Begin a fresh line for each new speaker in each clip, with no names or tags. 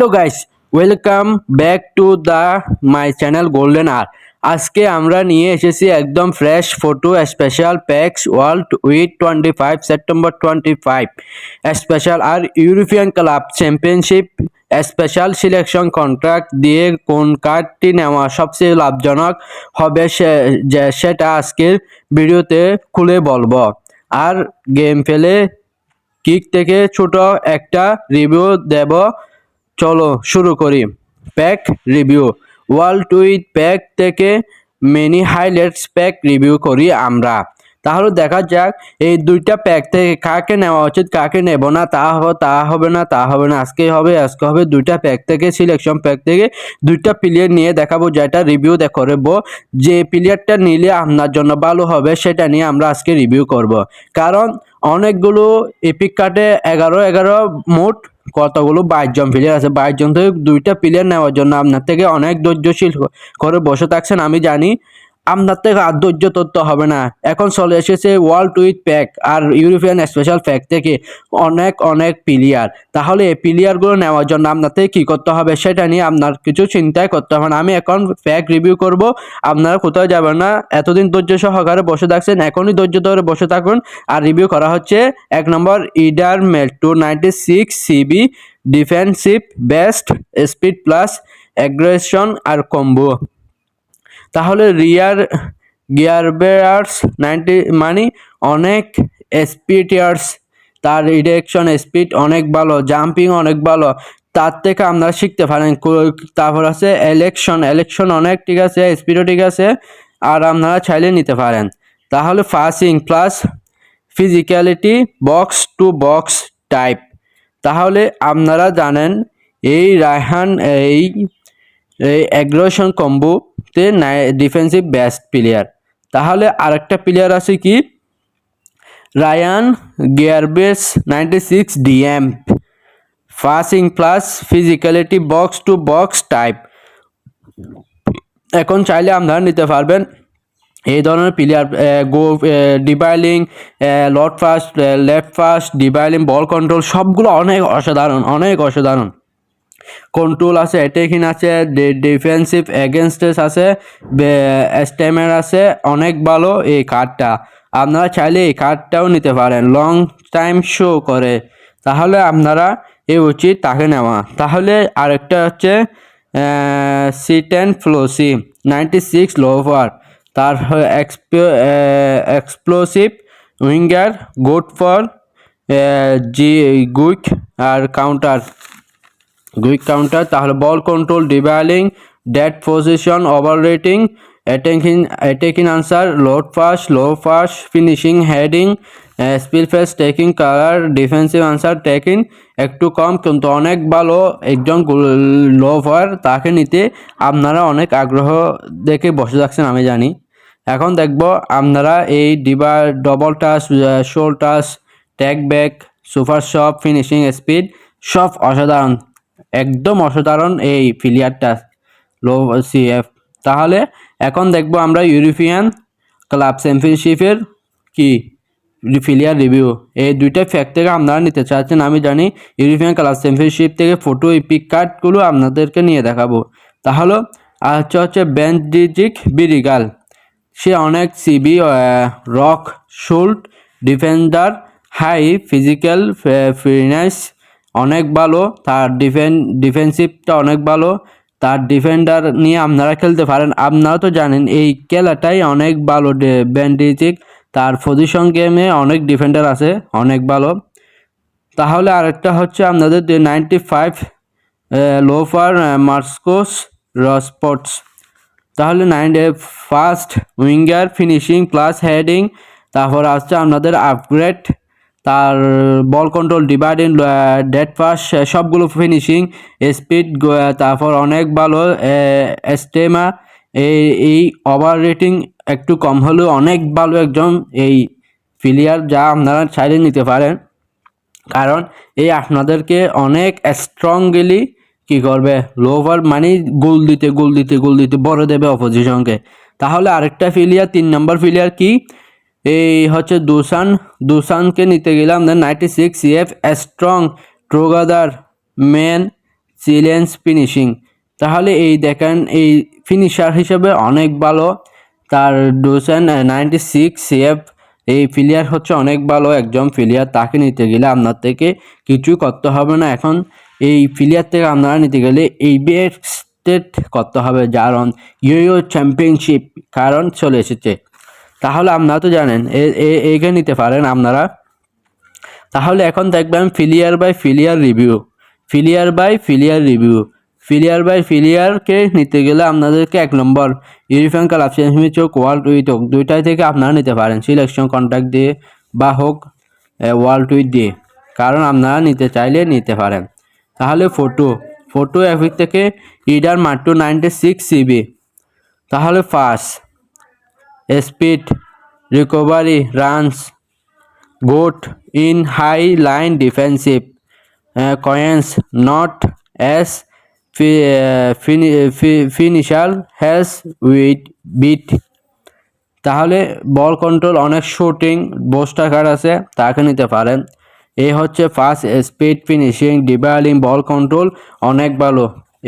Hello guys, welcome back to the my channel golden আর। আজকে আমরা নিয়ে এসেছি একদম fresh photo special packs world with twenty five September twenty five special R European club championship special selection contract দিয়ে কোন কার্ডটি নেওয়া সবচেয়ে লাভজনক হবে সে- সেটা আজকের ভিডিওতে খুলে বলব। আর গেম ফেলে কিক থেকে ছোট একটা রিভিউ দেব। চলো শুরু করি। Pack review world with pack থেকে মিনি হাইলাইটস প্যাক রিভিউ করি আমরা। তাহলে দেখা যাক এই দুইটা প্যাক থেকে কাকে নেওয়া উচিত, কাকে নেব না, তা হবে তা হবে না, তা হবে না, আজকে হবে আজকে হবে। দুইটা প্যাক থেকে সিলেকশন প্যাক থেকে দুইটা প্লেয়ার নিয়ে দেখাবো, যেটা রিভিউ করব। যে প্লেয়ারটা নিলে আপনার জন্য ভালো হবে, সেটা নিয়ে আমরা আজকে রিভিউ করব। কারণ অনেকগুলো এপিক কার্ডে এগারো এগারো মোট কতগুলো বাইশ জন প্লেয়ার আছে? বাইশ জন থেকে দুইটা প্লেয়ার নেওয়ার জন্য আপনার থেকে অনেক ধৈর্যশীল করে বসে থাকছেন, আমি জানি। আপনার থেকে আর ধৈর্য তথ্য হবে না। এখন চলে এসেছে ওয়ার্ল্ড উইথ প্যাক আর ইউরোপিয়ান স্পেশাল প্যাক থেকে অনেক অনেক প্লেয়ার তাহলে এই প্লেয়ারগুলো নেওয়ার জন্য আপনার থেকে কী করতে হবে সেটা নিয়ে আপনার কিছু চিন্তাই করতে হবে না। আমি এখন প্যাক রিভিউ করব। আপনারা কোথাও যাবেন না। এতদিন ধৈর্য সহকারে বসে থাকছেন। এখনই ধৈর্য ধরে বসে থাকুন। আর রিভিউ করা হচ্ছে এক নম্বর Eder mail to ninety six CB defensive best speed plus aggression R combo তাহলে রিয়ার গিয়ারবেয়ার্স নাইনটি মানে অনেক স্পিডিয়ার্স তার রিডেকশন স্পিড অনেক ভালো জাম্পিং অনেক ভালো, তার থেকে আপনারা শিখতে পারেন তারপর আছে এলেকশন এলেকশন অনেক ঠিক আছে স্পিডও ঠিক আছে, আর আপনারা চাইলে নিতে পারেন। তাহলে passing plus physicality box to box type তাহলে আপনারা জানেন এই রায়হান, এই এই অ্যাগ্রেশন কম্বোতে ডিফেন্সিভ বেস্ট প্লেয়ার তাহলে আরেকটা প্লেয়ার আছে কি? Ryan গিয়ারবেস ninety six DM passing plus physicality box to box type এখন চাইলে আপনারা নিতে পারবেন। এই ধরনের player go dribbling lot fast left fast dribbling ball control সবগুলো অনেক অসাধারণ অনেক অসাধারণ। কন্ট্রোল আছে অ্যাটেকিং আছে ডিফেন্সিভ এগেনস্টেস আছে স্টেমের আছে, অনেক ভালো এই কার্ডটা আপনারা চাইলে এই কার্ডটাও নিতে পারেন লং টাইম শো করে। তাহলে আপনারা এ উচিত তাকে নেওয়া। তাহলে আরেকটা হচ্ছে সিট অ্যান্ড ফ্লোসি নাইনটি সিক্স লোভার তার explosive winger good for G quick R counter quick counter তাহলে ball control dribbling dead position over rating attacking attacking answer load fast low fast finishing heading spill face taking colour defensive answer taking একটু কম, কিন্তু অনেক ভালো, একজন lover তাকে নিতে আপনারা অনেক আগ্রহ দেখে বসে থাকছেন, আমি জানি। এখন দেখব আপনারা এই ডিবা ডবল টাচ শোল touch tag back super shop finishing speed সব অসাধারণ। একদম অসাধারণ এই প্লেয়ারটা লো সিএফ তাহলে এখন দেখব আমরা ইউরোপিয়ান ক্লাব চ্যাম্পিয়নশিপের কি প্লেয়ার রিভিউ এই দুইটা ফ্যাক্ট থেকে আপনারা নিতে চাচ্ছেন, আমি জানি ইউরোপিয়ান ক্লাব চ্যাম্পিয়নশিপ থেকে ফটো এই পিক কার্ডগুলো আপনাদেরকে নিয়ে দেখাবো। তাহলে আর হচ্ছে হচ্ছে বেঞ্জিজিক বিরিগাল সে অনেক CB rock শোল্ড defender high physical fitness অনেক ভালো, তার ডিফেন ডিফেন্সিভটা অনেক ভালো। তার ডিফেন্ডার নিয়ে আপনারা খেলতে পারেন। আপনারা তো জানেন, এই খেলাটাই অনেক ভালো ব্যান্ডিজিক তার পজিশন গেমে অনেক ডিফেন্ডার আছে, অনেক ভালো। তাহলে আরেকটা হচ্ছে আপনাদের নাইনটি ফাইভ লোফার মার্সকোস রসপটস তাহলে nine first winger finishing plus heading তারপর আসছে আপনাদের আপগ্রেড তার বল কন্ট্রোল ডিভাইডিং ডেড পাস সবগুলো ফিনিশিং স্পিড তারপর অনেক ভালো স্টেমা এই এই ওভার রেটিং একটু কম হলেও অনেক ভালো একজন এই প্লেয়ার যা আপনারা চাইলে নিতে পারেন। কারণ এই আপনাদেরকে অনেক স্ট্রংলি কি করবে লোভার মানে গোল দিতে গোল দিতে গোল দিতে বড় দেবে অপোজিশনকে তাহলে আরেকটা প্লেয়ার তিন নম্বর প্লেয়ার কি? এই হচ্ছে দুসান দুসানকে নিতে গেলাম then ninety six CF strong ট্রোগাদার man সিলেন্স ফিনিশিং তাহলে এই দেখেন, এই ফিনিশার হিসেবে অনেক ভালো। তার ডোসেন নাইনটি সিক্স সিএফ এই প্লেয়ার হচ্ছে অনেক ভালো একজন প্লেয়ার তাকে নিতে গেলে আপনার থেকে কিছু করতে হবে না। এখন এই প্লেয়ার থেকে আপনারা নিতে গেলে এই স্টেট করতে হবে। কারণ ইউ চ্যাম্পিয়নশিপ কারণ চলে এসেছে। তাহলে আপনারা তো জানেন, এ- এ- নিতে পারেন আপনারা। তাহলে এখন দেখবেন player by player review player by player review player by ফিলিয়ারকে নিতে গেলে আপনাদেরকে এক নম্বর ইউরিফান ক্লাব চ্যাম্পিয়ন চোখ ওয়ার্ল্ড উইথ হোক, দুইটাই থেকে আপনারা নিতে পারেন। সিলেকশন কন্ট্যাক্ট দিয়ে বা হোক ওয়ার্ল্ড উইথ দিয়ে। কারণ আপনারা নিতে চাইলে নিতে পারেন। তাহলে ফটো ফটো অ্যাপিক থেকে ইডার মাত্র নাইনটি সিক্স সিবি তাহলে ফার্স্ট স্পিড রিকভারি রানস গোট ইন হাই লাইন ডিফেন্সিভ কয়েন্স নট অ্যাস ফিনিশার হ্যাজ উইথ বিট তাহলে বল কন্ট্রোল অনেক শুটিং বোস্টার আছে, তাকে নিতে পারেন। এই হচ্ছে first speed finishing dribbling ball control অনেক ভালো।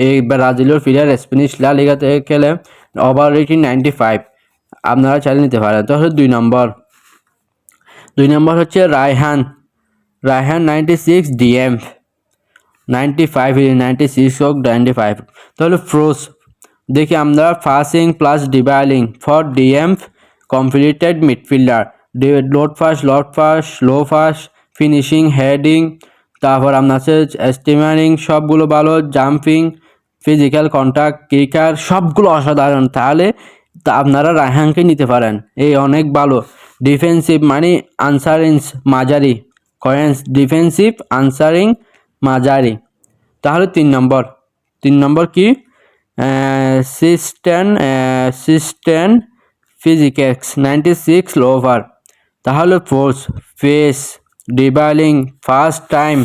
এই ব্রাজিলের ফিলার স্প্যানিশ লা লিগাতে খেলে ওভার রেটিং নাইনটি ফাইভ আপনারা চাইলে নিতে পারেন। তাহলে দুই নম্বর। দুই নম্বর হচ্ছে Raihan. Raihan ninety six DM ninety five ninety six হোক নাইনটি ফাইভ তাহলে ফ্রোস দেখি আমরা passing plus dribbling for DM completed midfielder load fast Lord fast low fast finishing heading তারপর আপনার এস্টিমারিং সবগুলো ভালো জাম্পিং ফিজিক্যাল কন্ট্যাক্ট কিকার সবগুলো অসাধারণ। তাহলে তা আপনারা রায়হানকে নিতে পারেন। এই অনেক ভালো। ডিফেন্সিভ মানে আনসারিংস মাঝারি। কয়েন্স ডিফেন্সিভ আনসারিং মাঝারি। তাহলে তিন নম্বর। তিন নম্বর কি? Sixteen sixteen physicals ninety six lover তাহলে force face dribbling first time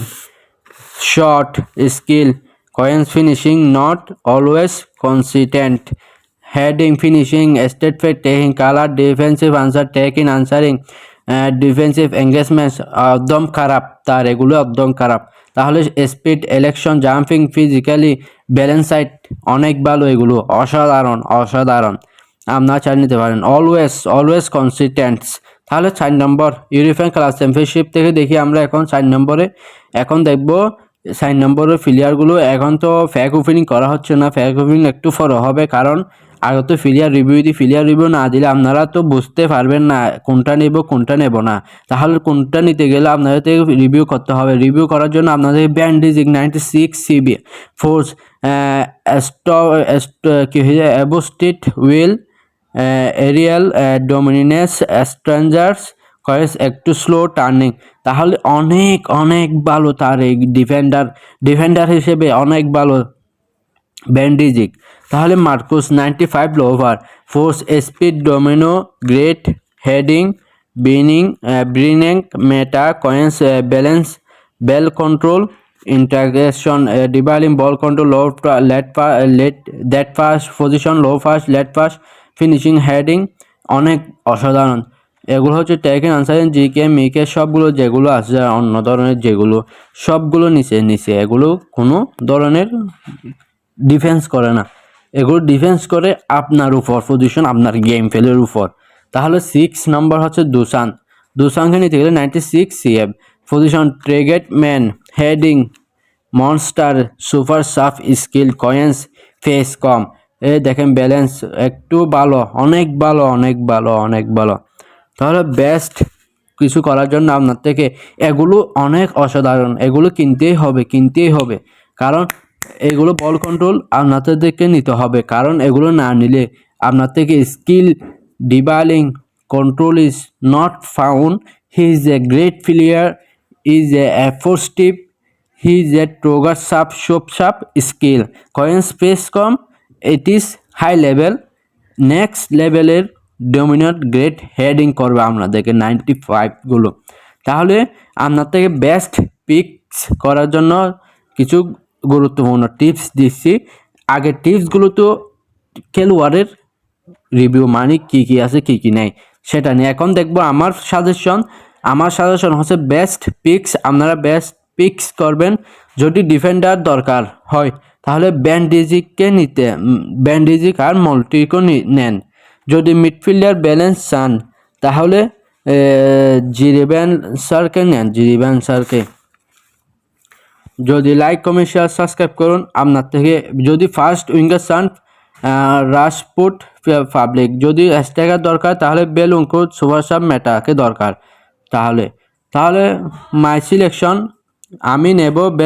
shot skill coins finishing not always consistent heading finishing state fit taking color defensive answer taking answering uh, defensive engagements একদম খারাপ তার এগুলো একদম খারাপ। তাহলে speed ইলেকশন jumping physically balance side অনেক ভালো এগুলো অসাধারণ অসাধারণ। আপনারা চাই নিতে পারেন। অলওয়েজ অলওয়েজ কনসিস্টেন্টস তাহলে চার নম্বর ইউরোপিয়ান ক্লাস চ্যাম্পিয়নশিপ থেকে দেখি আমরা এখন চার নম্বরে। এখন দেখব চার নম্বরের প্লেয়ারগুলো এখন তো ফ্যাক ওপেনিং করা হচ্ছে না ফ্যাক ওপেনিং একটু ফর হবে কারণ আগে তো ফিলিয়ার রিভিউ দিই ফিলিয়ার রিভিউ না দিলে আপনারা তো বুঝতে পারবেন না কোনটা নেব কোনটা নেব না। তাহলে কোনটা নিতে গেলে আপনাদের রিভিউ করতে হবে। রিভিউ করার জন্য আপনাদের bandage ninety six CB force কি হয়েছে অ্যাবোস্টিট উইল এরিয়াল ডোমিনেস স্ট্রেঞ্জার্স কয়েস একটু স্লো টার্নিং তাহলে অনেক অনেক ভালো তার এই ডিফেন্ডার ডিফেন্ডার হিসেবে অনেক ভালো ব্যান্ডিজিক তাহলে Marcus ninety five lover force speed domino great heading বিনিং ব্রিনিং meta coins balance bell control integration dribbling ball control low late late that first position low first late first finishing heading অনেক অসাধারণ। এগুলো হচ্ছে টেকেন আনসার আনসারেন GK মিকে সবগুলো যেগুলো আছে অন্য ধরনের যেগুলো, সবগুলো নিচে নিচে, এগুলো কোনো ধরনের ডিফেন্স করে না। এগুলো ডিফেন্স করে আপনার উপর পজিশন আপনার গেম ফেলের উপর। তাহলে সিক্স নাম্বার হচ্ছে দুসান দুসানকে নিতে গেলে ninety six CF position target man heading monster super সাফ স্কিল কয়েন্স ফেস কম। এ দেখেন ব্যালেন্স একটু ভালো, অনেক ভালো অনেক ভালো অনেক ভালো। তাহলে বেস্ট কিছু করার জন্য আপনার থেকে এগুলো অনেক অসাধারণ। এগুলো কিনতেই হবে কিনতেই হবে। কারণ এগুলো বল কন্ট্রোল আপনাদেরকে নিতে হবে। কারণ এগুলো না নিলে আপনার থেকে skill dribbling control is not found he is a great player is a এফোস্টিভ he is a ট্রোগার সাপ সোপ সাপ skill coin space com it is high level next লেভেলের ডোমিনেট গ্রেট হেডিং করবে আপনাদেরকে নাইনটি ফাইভগুলো তাহলে আপনার থেকে বেস্ট পিকস করার জন্য কিছু গুরুত্বপূর্ণ টিপস দিচ্ছি। আগের টিপসগুলো তো খেলোয়াড়ের রিভিউ মানে কী কী আছে, কী কী নেই, সেটা নিয়ে এখন দেখব। আমার সাজেশন আমার সাজেশন হচ্ছে বেস্ট পিক্স আপনারা বেস্ট পিক্স করবেন। যদি ডিফেন্ডার দরকার হয়, তাহলে ব্যান্ডিজিককে নিতে ব্যান্ডিজিক আর মল্টিকও নেন। যদি মিডফিল্ডার ব্যালেন্স চান, তাহলে জিরিব্যান স্যারকে নেন জিরিব্যান স্যারকে যদি লাইক কমেন্ট শেয়ার সাবস্ক্রাইব করুন আপনার থেকে। যদি first winger Son Rajput public যদি স্ট্রাইকার দরকার, তাহলে বেল অঙ্কুর সুভাষাব মেটাকে দরকার। তাহলে তাহলে মাই সিলেকশন আমি নেব বেন